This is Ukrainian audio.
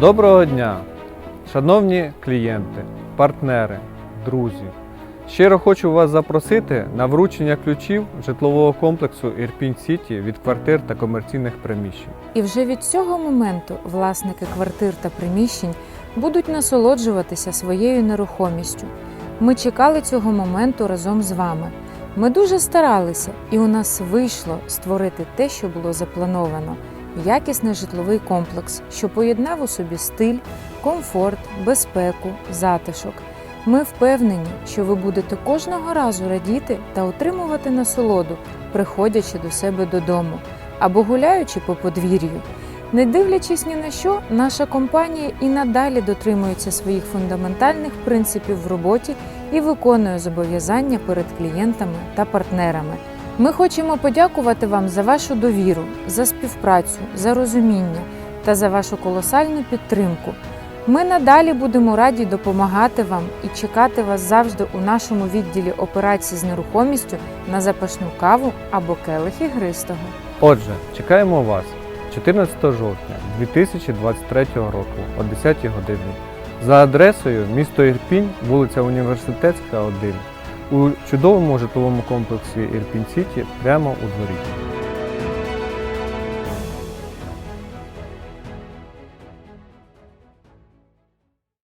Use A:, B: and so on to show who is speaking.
A: Доброго дня, шановні клієнти, партнери, друзі. Щиро хочу вас запросити на вручення ключів житлового комплексу Ірпінь Сіті від квартир та комерційних приміщень.
B: І вже від цього моменту власники квартир та приміщень будуть насолоджуватися своєю нерухомістю. Ми чекали цього моменту разом з вами. Ми дуже старалися, і у нас вийшло створити те, що було заплановано якісний житловий комплекс, що поєднав у собі стиль, комфорт, безпеку, затишок. Ми впевнені, що ви будете кожного разу радіти та отримувати насолоду, приходячи до себе додому або гуляючи по подвір'ю. Не дивлячись ні на що, наша компанія і надалі дотримується своїх фундаментальних принципів в роботі і виконує зобов'язання перед клієнтами та партнерами. Ми хочемо подякувати вам за вашу довіру, за співпрацю, за розуміння та за вашу колосальну підтримку. Ми надалі будемо раді допомагати вам і чекати вас завжди у нашому відділі операцій з нерухомістю на запашну каву або келих ігристого.
A: Отже, чекаємо вас 14 жовтня 2023 року о 10 годині за адресою місто Ірпінь, вулиця Університетська, 1 у чудовому житловому комплексі Ірпінь Сіті прямо у дворі.